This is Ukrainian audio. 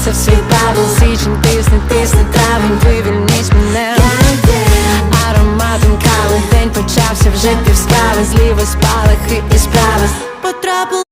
заховалися в свій Січень тисне, тисне травень, вивільніть мене Ароматом кави, день почався вже півскави Зліва спалахи і справи. Потрапили